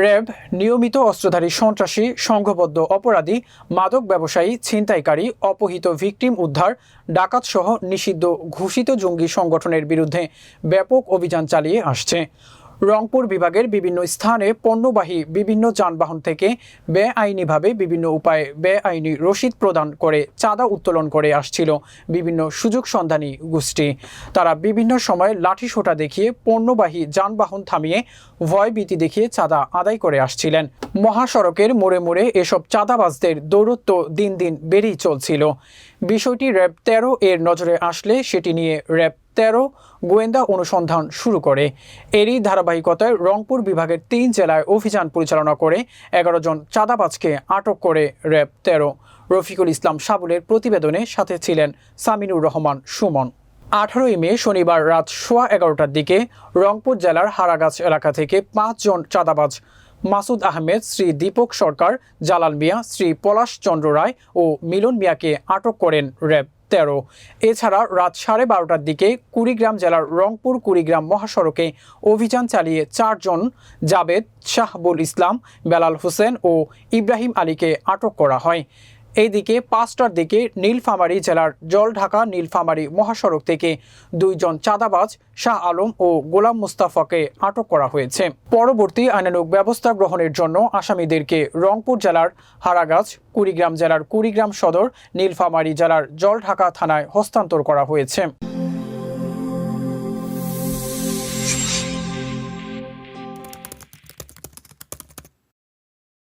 RAB, নিয়মিত অস্ত্রধারী সন্ত্রাসী, সংঘবদ্ধ অপরাধী, মাদক ব্যবসায়ী, ছিনতাইকারী, অপহিত ভিকটিম উদ্ধার, ডাকাত সহ নিষিদ্ধ ঘোষিত জঙ্গি সংগঠনের বিরুদ্ধে ব্যাপক অভিযান চালিয়ে আসছে। রংপুর বিভাগের বিভিন্ন স্থানে পণ্যবাহী বিভিন্ন যানবাহন থেকে বেআইনিভাবে বিভিন্ন উপায়ে বেআইনি রসিদ প্রদান করে চাঁদা উত্তোলন করে আসছিল বিভিন্ন সুযোগ সন্ধানী গোষ্ঠী। তারা বিভিন্ন সময় লাঠি সোটা দেখিয়ে পণ্যবাহী যানবাহন থামিয়ে ভয়ভীতি দেখিয়ে চাঁদা আদায় করে আসছিলেন। মহাসড়কের মোড়ে মোড়ে এসব চাঁদাবাজদের দৌরত্ব দিন দিন বেড়েই চলছিল। বিষয়টি র্যাব তেরো এর নজরে আসলে সেটি নিয়ে র্যাব তেরো গোয়েন্দা অনুসন্ধান শুরু করে। এরই ধারাবাহিকতায় রংপুর বিভাগের তিন জেলায় অভিযান পরিচালনা করে এগারো জন চাঁদাবাজকে আটক করে র্যাব তেরো। রফিকুল ইসলাম সাবুলের প্রতিবেদনে সাথে ছিলেন সামিনুর রহমান সুমন। আঠারোই মে শনিবার রাত সোয়া এগারোটার দিকে রংপুর জেলার হারাগাছ এলাকা থেকে পাঁচজন চাঁদাবাজ মাসুদ আহমেদ, শ্রী দীপক সরকার, জালাল মিয়া, শ্রী পলাশ চন্দ্র রায় ও মিলন মিয়াকে আটক করেন র্যাব তেরো। এছাড়া রাত সাড়ে বারোটার দিকে কুড়িগ্রাম জেলার রংপুর কুড়িগ্রাম মহাসড়কে অভিযান চালিয়ে চারজন জাবেদ শাহবুল ইসলাম, বেলাল হোসেন ও ইব্রাহিম আলীকে আটক করা হয়। এইদিকে পাঁচটার দিকে নীলফামারী জেলার জল ঢাকা নীলফামারী মহাসড়ক থেকে দুইজন চাঁদাবাজ, শাহ আলম ও গোলাম মুস্তাফাকে আটক করা হয়েছে। পরবর্তী আইনানুক ব্যবস্থা গ্রহণের জন্য আসামিদেরকে রংপুর জেলার হারাগাছ, কুড়িগ্রাম জেলার কুড়িগ্রাম সদর, নীলফামারী জেলার জল ঢাকা থানায় হস্তান্তর করা হয়েছে।